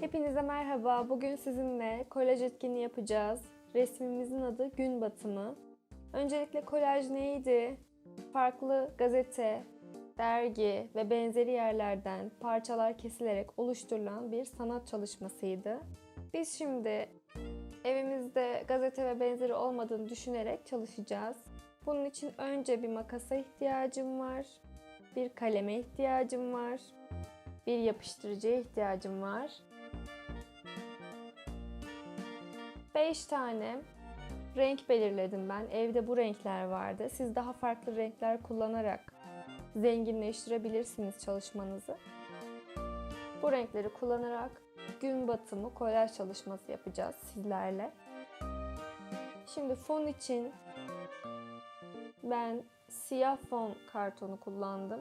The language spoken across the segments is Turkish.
Hepinize merhaba. Bugün sizinle kolaj etkinliği yapacağız. Resmimizin adı Gün Batımı. Öncelikle kolaj neydi? Farklı gazete, dergi ve benzeri yerlerden parçalar kesilerek oluşturulan bir sanat çalışmasıydı. Biz şimdi evimizde gazete ve benzeri olmadığını düşünerek çalışacağız. Bunun için önce bir makasa ihtiyacım var, bir kaleme ihtiyacım var, bir yapıştırıcıya ihtiyacım var 5 tane renk belirledim ben. Evde bu renkler vardı. Siz daha farklı renkler kullanarak zenginleştirebilirsiniz çalışmanızı. Bu renkleri kullanarak gün batımı kolaj çalışması yapacağız sizlerle. Şimdi fon için ben siyah fon kartonu kullandım.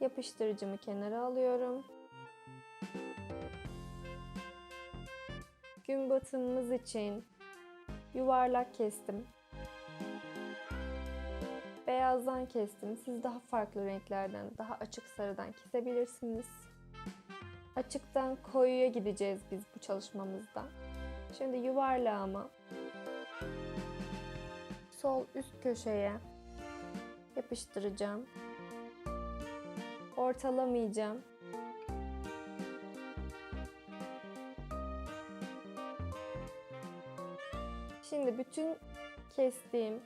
Yapıştırıcımı kenara alıyorum. Gün batımımız için yuvarlak kestim. Beyazdan kestim. Siz daha farklı renklerden, daha açık sarıdan kesebilirsiniz. Açıktan koyuya gideceğiz biz bu çalışmamızda. Şimdi yuvarlağımı sol üst köşeye yapıştıracağım. Ortalamayacağım. Şimdi bütün kestiğim,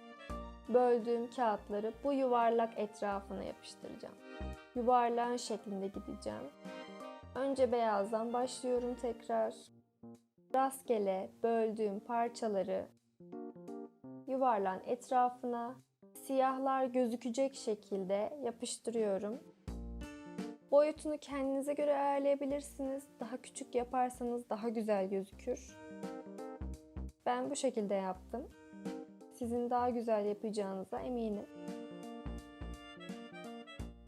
böldüğüm kağıtları bu yuvarlak etrafına yapıştıracağım. Yuvarlağın şeklinde gideceğim. Önce beyazdan başlıyorum tekrar. Rastgele böldüğüm parçaları yuvarlağın etrafına siyahlar gözükecek şekilde yapıştırıyorum. Boyutunu kendinize göre ayarlayabilirsiniz. Daha küçük yaparsanız daha güzel gözükür. Ben bu şekilde yaptım. Sizin daha güzel yapacağınıza eminim.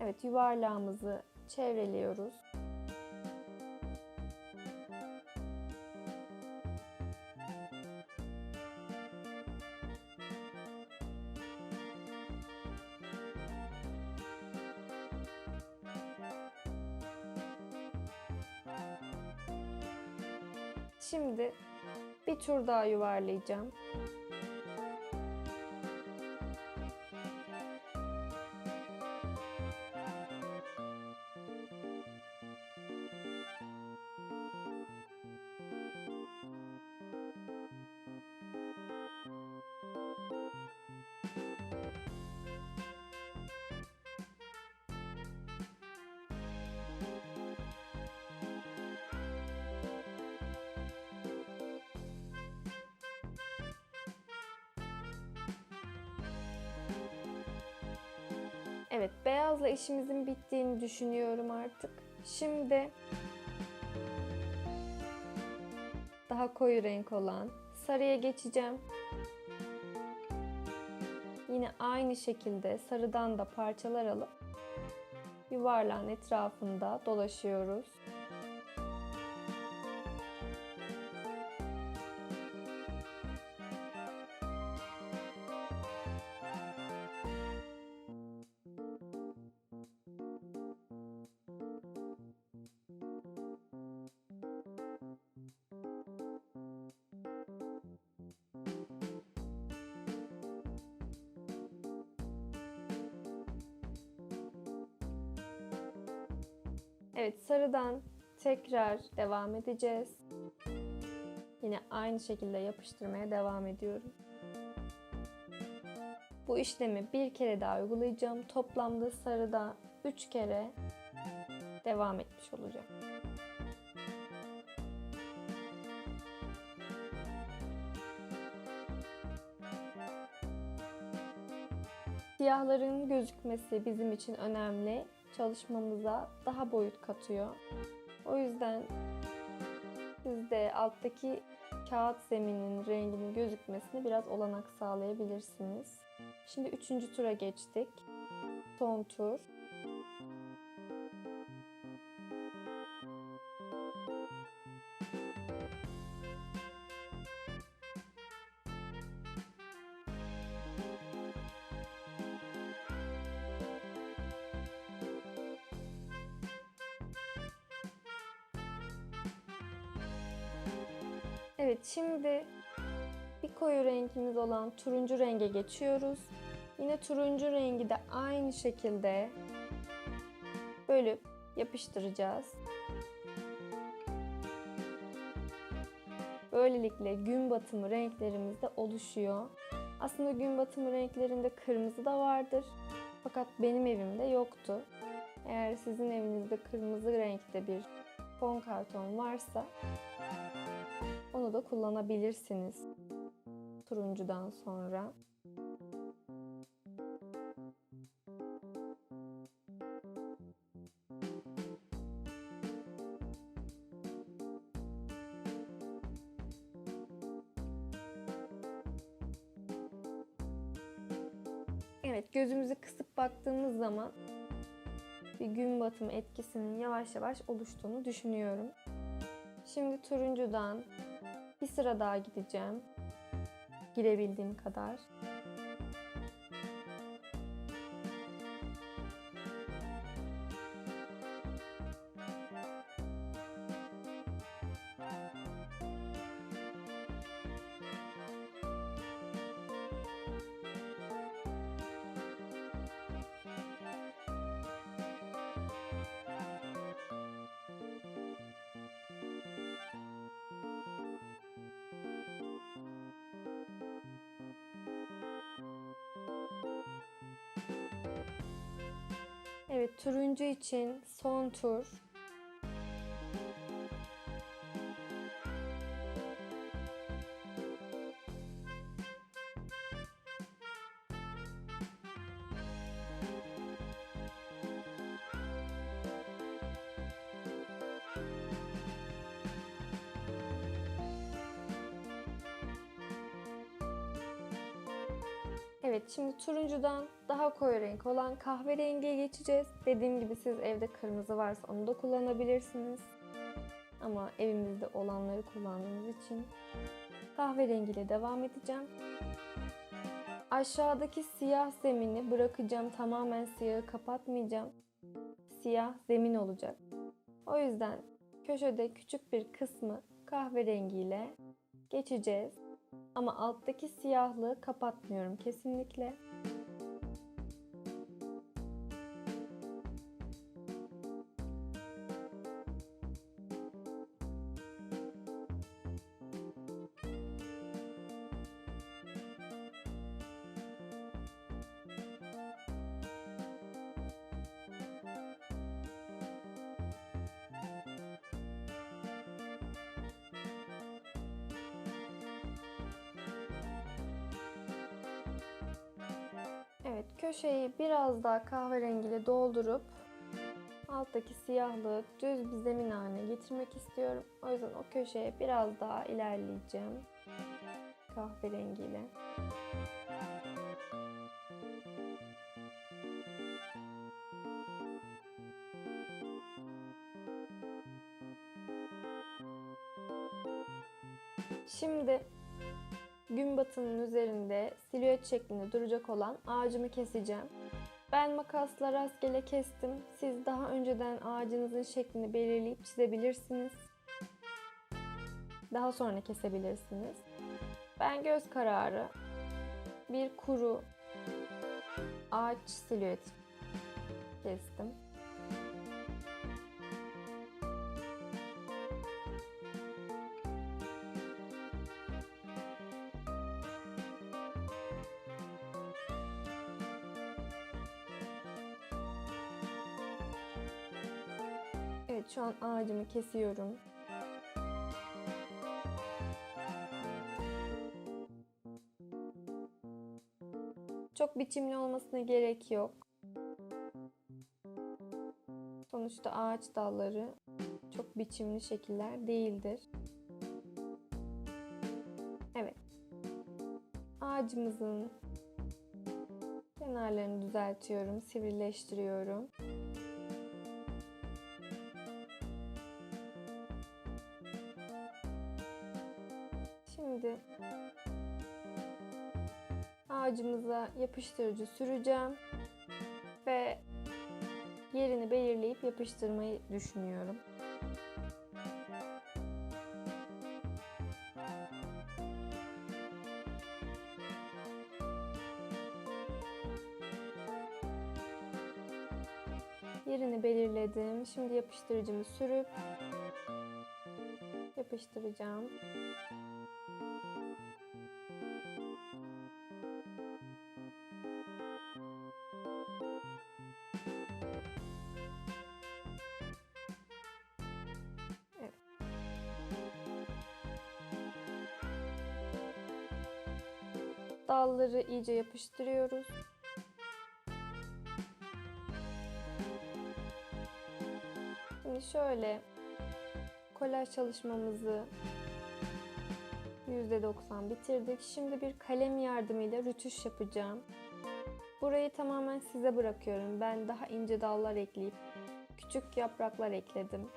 Evet yuvarlağımızı çevreliyoruz. Şimdi bir tur daha yuvarlayacağım. Evet, beyazla işimizin bittiğini düşünüyorum artık. Şimdi daha koyu renk olan sarıya geçeceğim. Yine aynı şekilde sarıdan da parçalar alıp yuvarlağın etrafında dolaşıyoruz. Evet sarıdan tekrar devam edeceğiz. Yine aynı şekilde yapıştırmaya devam ediyorum. Bu işlemi bir kere daha uygulayacağım. Toplamda sarıda 3 kere devam etmiş olacağım. Siyahların gözükmesi bizim için önemli. Çalışmamıza daha boyut katıyor. O yüzden siz de alttaki kağıt zeminin renginin gözükmesine biraz olanak sağlayabilirsiniz. Şimdi üçüncü tura geçtik. Son tur. Evet şimdi bir koyu rengimiz olan turuncu renge geçiyoruz. Yine turuncu rengi de aynı şekilde bölüp yapıştıracağız. Böylelikle gün batımı renklerimiz de oluşuyor. Aslında gün batımı renklerinde kırmızı da vardır. Fakat benim evimde yoktu. Eğer sizin evinizde kırmızı renkte bir fon karton varsa da kullanabilirsiniz. Turuncudan sonra. Evet, gözümüzü kısıp baktığımız zaman bir gün batımı etkisinin yavaş yavaş oluştuğunu düşünüyorum. Şimdi turuncudan bir sıra daha gideceğim. Girebildiğim kadar. Evet, turuncu için son tur. Evet, şimdi turuncudan daha koyu renk olan kahverengiye geçeceğiz. Dediğim gibi siz evde kırmızı varsa onu da kullanabilirsiniz. Ama evimizde olanları kullandığımız için kahverengiyle devam edeceğim. Aşağıdaki siyah zemini bırakacağım. Tamamen siyahı kapatmayacağım. Siyah zemin olacak. O yüzden köşede küçük bir kısmı kahverengiyle geçeceğiz. Ama alttaki siyahlığı kapatmıyorum kesinlikle. Evet, köşeyi biraz daha kahverengiyle doldurup alttaki siyahlığı düz bir zemin haline getirmek istiyorum. O yüzden o köşeye biraz daha ilerleyeceğim kahverengiyle. Şimdi gün batımının üzerinde silüet şeklinde duracak olan ağacımı keseceğim. Ben makasla rastgele kestim. Siz daha önceden ağacınızın şeklini belirleyip çizebilirsiniz. Daha sonra kesebilirsiniz. Ben göz kararı bir kuru ağaç silüeti kestim. Evet şu an ağacımı kesiyorum. Çok biçimli olmasına gerek yok. Sonuçta ağaç dalları çok biçimli şekiller değildir. Evet. Ağacımızın kenarlarını düzeltiyorum, sivrileştiriyorum. Ağacımıza yapıştırıcı süreceğim ve yerini belirleyip yapıştırmayı düşünüyorum. Yerini belirledim. Şimdi yapıştırıcımı sürüp yapıştıracağım. Dalları iyice yapıştırıyoruz. Şimdi şöyle kolaj çalışmamızı %90 bitirdik. Şimdi bir kalem yardımıyla rütüş yapacağım. Burayı tamamen size bırakıyorum. Ben daha ince dallar ekleyip küçük yapraklar ekledim.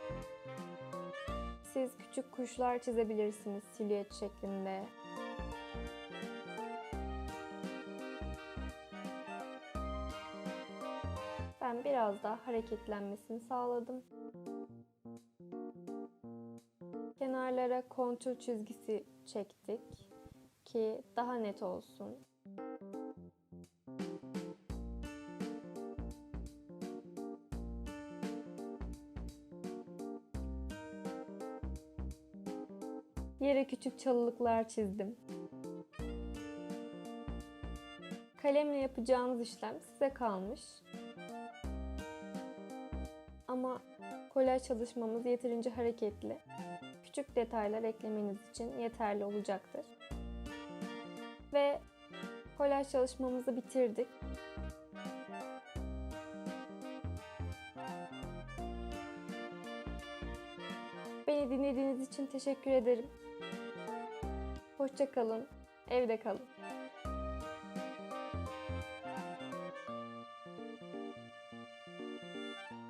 Siz küçük kuşlar çizebilirsiniz silüet şeklinde. Ben biraz daha hareketlenmesini sağladım. Kenarlara kontur çizgisi çektik ki daha net olsun. Yere küçük çalılıklar çizdim. Kalemle yapacağınız işlem size kalmış. Kolaj çalışmamız yeterince hareketli. Küçük detaylar eklemeniz için yeterli olacaktır. Ve kolaj çalışmamızı bitirdik. Beni dinlediğiniz için teşekkür ederim. Hoşça kalın, evde kalın.